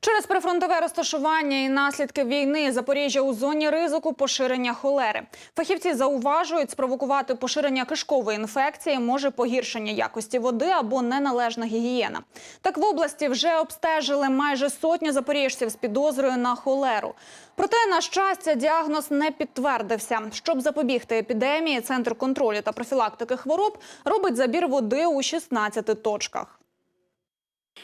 Через прифронтове розташування і наслідки війни Запоріжжя у зоні ризику поширення холери. Фахівці зауважують, спровокувати поширення кишкової інфекції може погіршення якості води або неналежна гігієна. Так в області вже обстежили майже сотню запоріжців з підозрою на холеру. Проте, на щастя, діагноз не підтвердився. Щоб запобігти епідемії, центр контролю та профілактики хвороб робить забір води у 16 точках.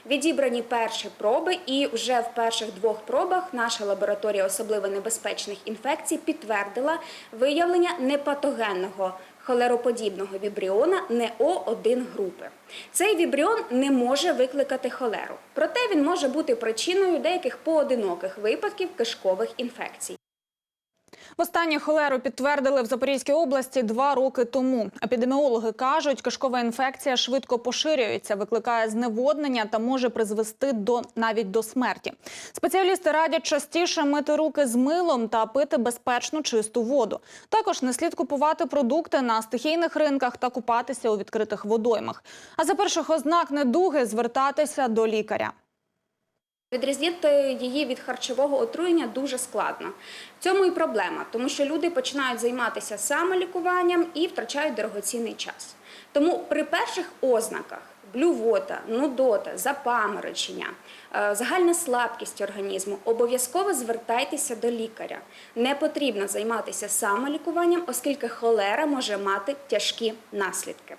Відібрані перші проби, і вже в перших двох пробах наша лабораторія особливо небезпечних інфекцій підтвердила виявлення непатогенного холероподібного вібріона НЕО1 групи. Цей вібріон не може викликати холеру, проте він може бути причиною деяких поодиноких випадків кишкових інфекцій. Востаннє холеру підтвердили в Запорізькій області два роки тому. Епідеміологи кажуть, кишкова інфекція швидко поширюється, викликає зневоднення та може призвести до навіть до смерті. Спеціалісти радять частіше мити руки з милом та пити безпечну чисту воду. Також не слід купувати продукти на стихійних ринках та купатися у відкритих водоймах. А за перших ознак недуги звертатися до лікаря. Відрізнити її від харчового отруєння дуже складно. В цьому і проблема, тому що люди починають займатися самолікуванням і втрачають дорогоцінний час. Тому при перших ознаках блювота, нудота, запаморочення, е, загальна слабкість організму обов'язково звертайтеся до лікаря. Не потрібно займатися самолікуванням, оскільки холера може мати тяжкі наслідки.